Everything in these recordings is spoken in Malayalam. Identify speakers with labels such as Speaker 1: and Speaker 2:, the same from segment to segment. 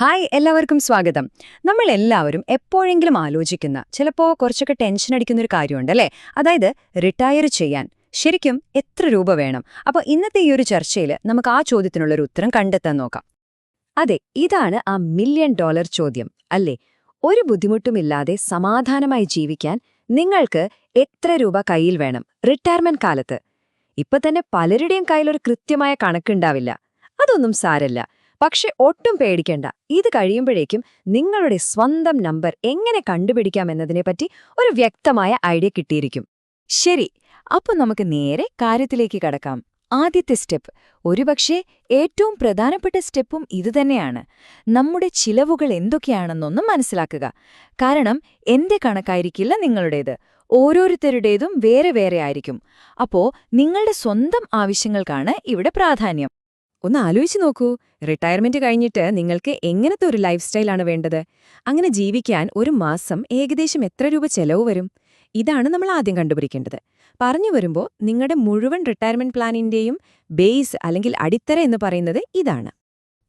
Speaker 1: ഹായ് എല്ലാവർക്കും സ്വാഗതം. നമ്മൾ എല്ലാവരും എപ്പോഴെങ്കിലും ആലോചിക്കുന്ന ചിലപ്പോൾ കുറച്ചൊക്കെ ടെൻഷൻ അടിക്കുന്ന ഒരു കാര്യമുണ്ട് അല്ലേ അതായത് റിട്ടയർ ചെയ്യാൻ. ശരിക്കും എത്ര രൂപ വേണം? അപ്പോൾ ഇന്നത്തെ ഈ ഒരു ചർച്ചയിൽ നമുക്ക് ആ ചോദ്യത്തിനുള്ളൊരു ഉത്തരം കണ്ടെത്താൻ നോക്കാം. അതെ ഇതാണ് ആ മില്യൺ ഡോളർ ചോദ്യം അല്ലേ? ഒരു ബുദ്ധിമുട്ടുമില്ലാതെ സമാധാനമായി ജീവിക്കാൻ നിങ്ങൾക്ക് എത്ര രൂപ കയ്യിൽ വേണം റിട്ടയർമെന്റ് കാലത്ത്? ഇപ്പൊ തന്നെ പലരുടെയും കയ്യിലൊരു കൃത്യമായ കണക്കുണ്ടാവില്ല. അതൊന്നും സാരല്ല. പക്ഷെ ഒട്ടും പേടിക്കേണ്ട. ഇത് കഴിയുമ്പോഴേക്കും നിങ്ങളുടെ സ്വന്തം നമ്പർ എങ്ങനെ കണ്ടുപിടിക്കാം കണ്ടുപിടിക്കാമെന്നതിനെപ്പറ്റി ഒരു വ്യക്തമായ ഐഡിയ കിട്ടിയിരിക്കും. ശരി അപ്പൊ നമുക്ക് നേരെ കാര്യത്തിലേക്ക് കടക്കാം. ആദ്യത്തെ സ്റ്റെപ്പ്. ഒരുപക്ഷെ ഏറ്റവും പ്രധാനപ്പെട്ട സ്റ്റെപ്പും ഇതുതന്നെയാണ് നമ്മുടെ ചിലവുകൾ എന്തൊക്കെയാണെന്നൊന്നും മനസ്സിലാക്കുക. കാരണം എന്റെ കണക്കായിരിക്കില്ല നിങ്ങളുടേത്. ഓരോരുത്തരുടേതും വേറെ വേറെ ആയിരിക്കും. അപ്പോ നിങ്ങളുടെ സ്വന്തം ആവശ്യങ്ങൾക്കാണ് ഇവിടെ പ്രാധാന്യം. ഒന്ന് ആലോചിച്ച് നോക്കൂ. റിട്ടയർമെന്റ് കഴിഞ്ഞിട്ട് നിങ്ങൾക്ക് എങ്ങനത്തെ ഒരു ലൈഫ് സ്റ്റൈലാണ് വേണ്ടത്? അങ്ങനെ ജീവിക്കാൻ ഒരു മാസം ഏകദേശം എത്ര രൂപ ചെലവ് വരും? ഇതാണ് നമ്മൾ ആദ്യം കണ്ടുപിടിക്കേണ്ടത്. പറഞ്ഞു വരുമ്പോൾ നിങ്ങളുടെ മുഴുവൻ റിട്ടയർമെന്റ് പ്ലാനിന്റെയും ബേസ് അല്ലെങ്കിൽ അടിത്തറ എന്ന് പറയുന്നത് ഇതാണ്.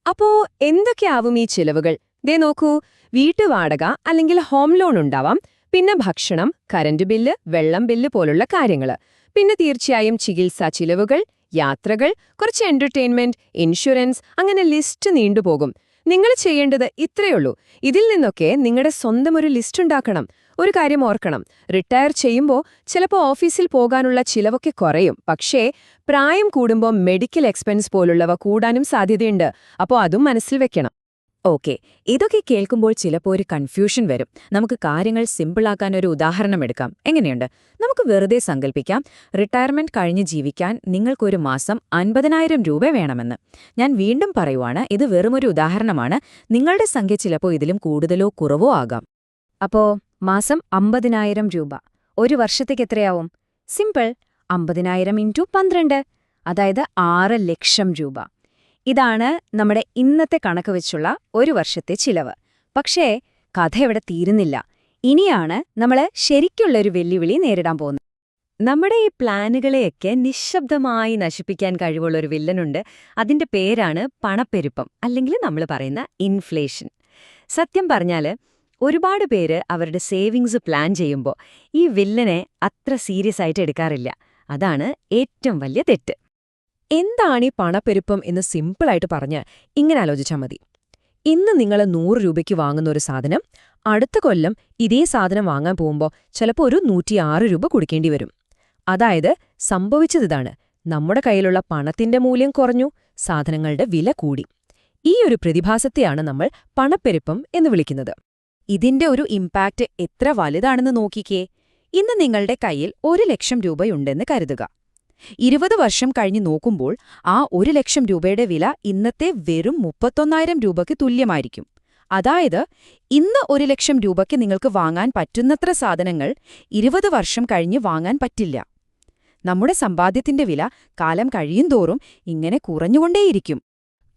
Speaker 1: അപ്പോ എന്തൊക്കെയാവും ഈ ചിലവുകൾ? ദേ നോക്കൂ. വീട്ടുവാടക അല്ലെങ്കിൽ ഹോം ലോൺ ഉണ്ടാവാം. പിന്നെ ഭക്ഷണം കറന്റ് ബില്ല് വെള്ളം ബില്ല് പോലുള്ള കാര്യങ്ങൾ പിന്നെ തീർച്ചയായും ചികിത്സാ ചിലവുകൾ യാത്രകൾ കുറച്ച് എന്റർടൈൻമെന്റ് ഇൻഷുറൻസ് അങ്ങനെ ലിസ്റ്റ് നീണ്ടുപോകും നിങ്ങൾ ചെയ്യേണ്ടത് ഇത്രയുള്ളൂ ഇതിൽ നിന്നൊക്കെ നിങ്ങളുടെ സ്വന്തം ഒരു ലിസ്റ്റ് ഉണ്ടാക്കണം. ഒരു കാര്യം ഓർക്കണം. റിട്ടയർ ചെയ്യുമ്പോൾ ചിലപ്പോൾ ഓഫീസിൽ പോകാനുള്ള ചിലവൊക്കെ കുറയും. പക്ഷേ പ്രായം കൂടുമ്പോൾ മെഡിക്കൽ എക്സ്പെൻസ് പോലുള്ളവ കൂടാനും സാധ്യതയുണ്ട്. അപ്പോൾ അതും മനസ്സിൽ വെക്കണം. ഓക്കെ. ഇതൊക്കെ കേൾക്കുമ്പോൾ ചിലപ്പോൾ ഒരു കൺഫ്യൂഷൻ വരും. നമുക്ക് കാര്യങ്ങൾ സിമ്പിളാക്കാൻ ഒരു ഉദാഹരണം എടുക്കാം. എങ്ങനെയുണ്ട്? നമുക്ക് വെറുതെ സങ്കല്പിക്കാം റിട്ടയർമെന്റ് കഴിഞ്ഞ് ജീവിക്കാൻ നിങ്ങൾക്കൊരു മാസം അൻപതിനായിരം രൂപ വേണമെന്ന്. ഞാൻ വീണ്ടും പറയുവാണ് ഇത് വെറുമൊരു ഉദാഹരണമാണ്. നിങ്ങളുടെ സംഖ്യ ചിലപ്പോൾ ഇതിലും കൂടുതലോ കുറവോ ആകാം. അപ്പോ മാസം അമ്പതിനായിരം രൂപ. ഒരു വർഷത്തേക്ക് എത്രയാവും? സിമ്പിൾ അമ്പതിനായിരം ഇന്റു പന്ത്രണ്ട്. അതായത് ആറ് ലക്ഷം രൂപ. ഇതാണ് നമ്മുടെ ഇന്നത്തെ കണക്ക് വെച്ചുള്ള ഒരു വർഷത്തെ ചിലവ്. പക്ഷേ കഥ ഇവിടെ തീരുന്നില്ല. ഇനിയാണ് നമ്മൾ ശരിക്കുള്ളൊരു വെല്ലുവിളി നേരിടാൻ പോകുന്നത്. നമ്മുടെ ഈ പ്ലാനുകളെയൊക്കെ നിശബ്ദമായി നശിപ്പിക്കാൻ കഴിവുള്ള ഒരു വില്ലനുണ്ട്. അതിന്റെ പേരാണ് പണപ്പെരുപ്പം അല്ലെങ്കിൽ നമ്മൾ പറയുന്ന ഇൻഫ്ലേഷൻ. സത്യം പറഞ്ഞാൽ ഒരുപാട് പേര് അവരുടെ സേവിങ്സ് പ്ലാൻ ചെയ്യുമ്പോൾ ഈ വില്ലനെ അത്ര സീരിയസ് ആയിട്ട് എടുക്കാറില്ല. അതാണ് ഏറ്റവും വലിയ തെറ്റ്. എന്താണ് ഈ പണപ്പെരുപ്പം എന്ന് സിമ്പിളായിട്ട് പറഞ്ഞ് ഇങ്ങനെ ആലോചിച്ചാൽ മതി. ഇന്ന് നിങ്ങൾ നൂറ് രൂപയ്ക്ക് വാങ്ങുന്ന ഒരു സാധനം അടുത്ത കൊല്ലം ഇതേ സാധനം വാങ്ങാൻ പോകുമ്പോൾ ചിലപ്പോൾ ഒരു നൂറ്റിയാറ് രൂപ കൊടുക്കേണ്ടി വരും. അതായത് സംഭവിച്ചതിതാണ് നമ്മുടെ കയ്യിലുള്ള പണത്തിന്റെ മൂല്യം കുറഞ്ഞു സാധനങ്ങളുടെ വില കൂടി. ഈ ഒരു പ്രതിഭാസത്തെയാണ് നമ്മൾ പണപ്പെരുപ്പം എന്ന് വിളിക്കുന്നത്. ഇതിന്റെ ഒരു ഇമ്പാക്റ്റ് എത്ര വലുതാണെന്ന് നോക്കിക്കേ. ഇന്ന് നിങ്ങളുടെ കയ്യിൽ ഒരു ലക്ഷം രൂപയുണ്ടെന്ന് കരുതുക. ഇരുപത് വർഷം കഴിഞ്ഞ് നോക്കുമ്പോൾ ആ ഒരു ലക്ഷം രൂപയുടെ വില ഇന്നത്തെ വെറും മുപ്പത്തൊന്നായിരം രൂപയ്ക്ക് തുല്യമായിരിക്കും. അതായത് ഇന്ന് ഒരു ലക്ഷം രൂപയ്ക്ക് നിങ്ങൾക്ക് വാങ്ങാൻ പറ്റുന്നത്ര സാധനങ്ങൾ ഇരുപത് വർഷം കഴിഞ്ഞ് വാങ്ങാൻ പറ്റില്ല. നമ്മുടെ സമ്പാദ്യത്തിന്റെ വില കാലം കഴിയുന്തോറും ഇങ്ങനെ കുറഞ്ഞുകൊണ്ടേയിരിക്കും.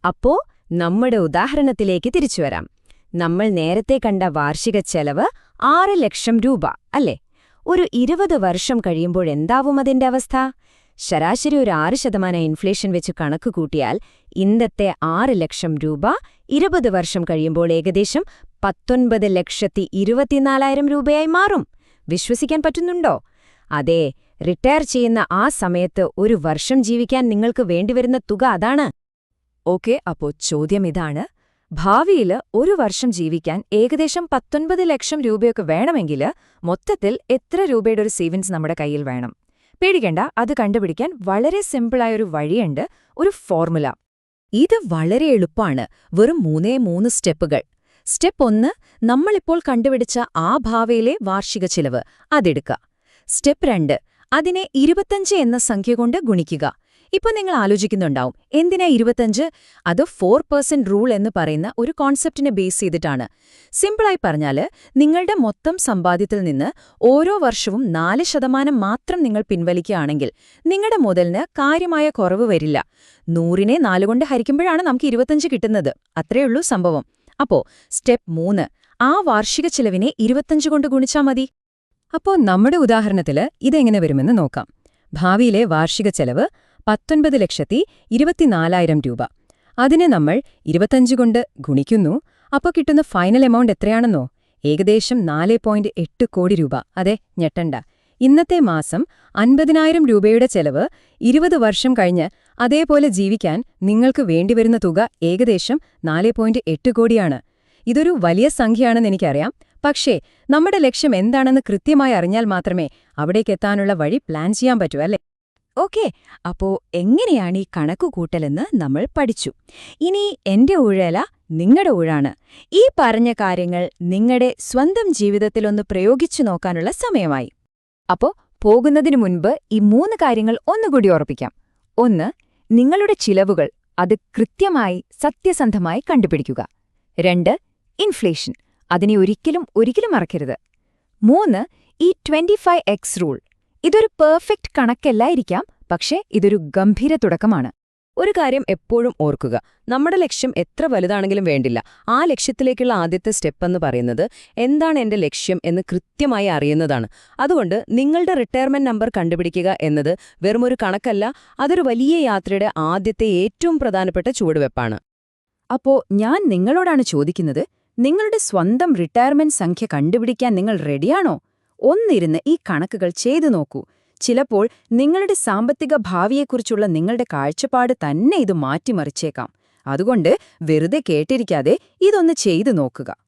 Speaker 1: അപ്പോ നമ്മുടെ ഉദാഹരണത്തിലേക്ക് തിരിച്ചുവരാം നമ്മൾ നേരത്തെ കണ്ട വാർഷിക ചെലവ് ആറ് ലക്ഷം രൂപ അല്ലേ? ഒരു ഇരുപത് വർഷം കഴിയുമ്പോഴെന്താവും അതിന്റെ അവസ്ഥ? ശരാശരി ഒരു ആറ് ശതമാനം ഇൻഫ്ലേഷൻ വെച്ച് കണക്ക് കൂട്ടിയാൽ ഇന്നത്തെ ആറ് ലക്ഷം രൂപ ഇരുപത് വർഷം കഴിയുമ്പോൾ ഏകദേശം പത്തൊൻപത് ലക്ഷത്തി ഇരുപത്തിനാലായിരം രൂപയായി മാറും. വിശ്വസിക്കാൻ പറ്റുന്നുണ്ടോ? അതെ റിട്ടയർ ചെയ്യുന്ന ആ സമയത്ത് ഒരു വർഷം ജീവിക്കാൻ നിങ്ങൾക്ക് വേണ്ടിവരുന്ന തുക അതാണ്. ഓക്കെ അപ്പോ ചോദ്യം ഇതാണ്. ഭാവിയിൽ ഒരു വർഷം ജീവിക്കാൻ ഏകദേശം പത്തൊൻപത് ലക്ഷം രൂപയൊക്കെ വേണമെങ്കിൽ മൊത്തത്തിൽ എത്ര രൂപയുടെ ഒരു സേവിങ്സ് നമ്മുടെ കയ്യിൽ വേണം? പേടിക്കേണ്ട. അത് കണ്ടുപിടിക്കാൻ വളരെ സിമ്പിളായൊരു വഴിയുണ്ട് ഒരു ഫോർമുല. ഇത് വളരെ എളുപ്പമാണ് വെറും മൂന്നേ മൂന്ന് സ്റ്റെപ്പുകൾ. സ്റ്റെപ്പ് ഒന്ന് നമ്മളിപ്പോൾ കണ്ടുപിടിച്ച ആ ഭാവയിലെ വാർഷിക ചിലവ്. അതെടുക്കുക. സ്റ്റെപ്പ് രണ്ട് അതിനെ ഇരുപത്തഞ്ച് എന്ന സംഖ്യ കൊണ്ട് ഗുണിക്കുക. ഇപ്പൊ നിങ്ങൾ ആലോചിക്കുന്നുണ്ടാവും എന്തിനാ ഇരുപത്തഞ്ച്? അത് ഫോർ പെർസെന്റ് റൂൾ എന്ന് പറയുന്ന ഒരു കോൺസെപ്റ്റിനെ ബേസ് ചെയ്തിട്ടാണ്. സിമ്പിളായി പറഞ്ഞാൽ നിങ്ങളുടെ മൊത്തം സമ്പാദ്യത്തിൽ നിന്ന് ഓരോ വർഷവും നാല് ശതമാനം മാത്രം നിങ്ങൾ പിൻവലിക്കുകയാണെങ്കിൽ നിങ്ങളുടെ മുതലിന് കാര്യമായ കുറവ് വരില്ല. നൂറിനെ നാലുകൊണ്ട് ഹരിക്കുമ്പോഴാണ് നമുക്ക് ഇരുപത്തഞ്ച് കിട്ടുന്നത്. അത്രയുള്ളൂ സംഭവം. അപ്പോ സ്റ്റെപ്പ് മൂന്ന് ആ വാർഷിക ചിലവിനെ ഇരുപത്തഞ്ച് കൊണ്ട് ഗുണിച്ചാൽ മതി. അപ്പോ നമ്മുടെ ഉദാഹരണത്തിൽ ഇതെങ്ങനെ വരുമെന്ന് നോക്കാം. ഭാവിയിലെ വാർഷിക ചെലവ് പത്തൊൻപത് ലക്ഷത്തി ഇരുപത്തിനാലായിരം രൂപ. അതിനെ നമ്മൾ ഇരുപത്തഞ്ച് കൊണ്ട് ഗുണിക്കുന്നു. അപ്പോൾ കിട്ടുന്ന ഫൈനൽ എമൗണ്ട് എത്രയാണെന്നോ? ഏകദേശം നാല് പോയിന്റ് എട്ട് കോടി രൂപ. അതെ ഞെട്ടണ്ട. ഇന്നത്തെ മാസം അൻപതിനായിരം രൂപയുടെ ചെലവ് ഇരുപത് വർഷം കഴിഞ്ഞ് അതേപോലെ ജീവിക്കാൻ നിങ്ങൾക്ക് വേണ്ടിവരുന്ന തുക ഏകദേശം നാല് പോയിന്റ് എട്ട് കോടിയാണ്. ഇതൊരു വലിയ സംഖ്യയാണെന്ന് എനിക്കറിയാം. പക്ഷേ നമ്മുടെ ലക്ഷ്യം എന്താണെന്ന് കൃത്യമായി അറിഞ്ഞാൽ മാത്രമേ അവിടേക്കെത്താനുള്ള വഴി പ്ലാൻ ചെയ്യാൻ പറ്റൂ അല്ലേ? ഓക്കെ അപ്പോ എങ്ങനെയാണ് ഈ കണക്കുകൂട്ടലെന്ന് നമ്മൾ പഠിച്ചു. ഇനി എന്റെ ഊഴല നിങ്ങളുടെ ഊഴാണ്. ഈ പറഞ്ഞ കാര്യങ്ങൾ നിങ്ങളുടെ സ്വന്തം ജീവിതത്തിലൊന്ന് പ്രയോഗിച്ചു നോക്കാനുള്ള സമയമായി. അപ്പോ പോകുന്നതിനു മുൻപ് ഈ മൂന്ന് കാര്യങ്ങൾ ഒന്നുകൂടി ഓർപ്പിക്കാം. ഒന്ന് നിങ്ങളുടെ ചിലവുകൾ അത് കൃത്യമായി സത്യസന്ധമായി കണ്ടുപിടിക്കുക. രണ്ട് ഇൻഫ്ലേഷൻ അതിനെ ഒരിക്കലും ഒരിക്കലും മറക്കരുത്. മൂന്ന് ഈ ട്വന്റി ഫൈവ് എക്സ് റൂൾ ഇതൊരു പെർഫെക്റ്റ് കണക്കല്ലായിരിക്കാം പക്ഷേ ഇതൊരു ഗംഭീര തുടക്കമാണ്.
Speaker 2: ഒരു കാര്യം എപ്പോഴും ഓർക്കുക നമ്മുടെ ലക്ഷ്യം എത്ര വലുതാണെങ്കിലും വേണ്ടില്ല. ആ ലക്ഷ്യത്തിലേക്കുള്ള ആദ്യത്തെ സ്റ്റെപ്പ് എന്ന് പറയുന്നത് എന്താണ് എന്റെ ലക്ഷ്യം എന്ന് കൃത്യമായി അറിയുന്നതാണ്. അതുകൊണ്ട് നിങ്ങളുടെ റിട്ടയർമെന്റ് നമ്പർ കണ്ടുപിടിക്കുക എന്നത് വെറുമൊരു കണക്കല്ല അതൊരു വലിയ യാത്രയുടെ ആദ്യത്തെ ഏറ്റവും പ്രധാനപ്പെട്ട ചുവടുവെപ്പാണ്.
Speaker 1: അപ്പോ ഞാൻ നിങ്ങളോടാണ് ചോദിക്കുന്നത് നിങ്ങളുടെ സ്വന്തം റിട്ടയർമെന്റ് സംഖ്യ കണ്ടുപിടിക്കാൻ നിങ്ങൾ റെഡിയാണോ ഒന്നിരുന്ന് ഈ കണക്കുകൾ ചെയ്തു നോക്കൂ. ചിലപ്പോൾ നിങ്ങളുടെ സാമ്പത്തിക ഭാവിയെക്കുറിച്ചുള്ള നിങ്ങളുടെ കാഴ്ചപ്പാട് തന്നെ ഇത് മാറ്റിമറിച്ചേക്കാം. അതുകൊണ്ട് വെറുതെ കേട്ടിരിക്കാതെ ഇതൊന്ന് ചെയ്തു നോക്കുക.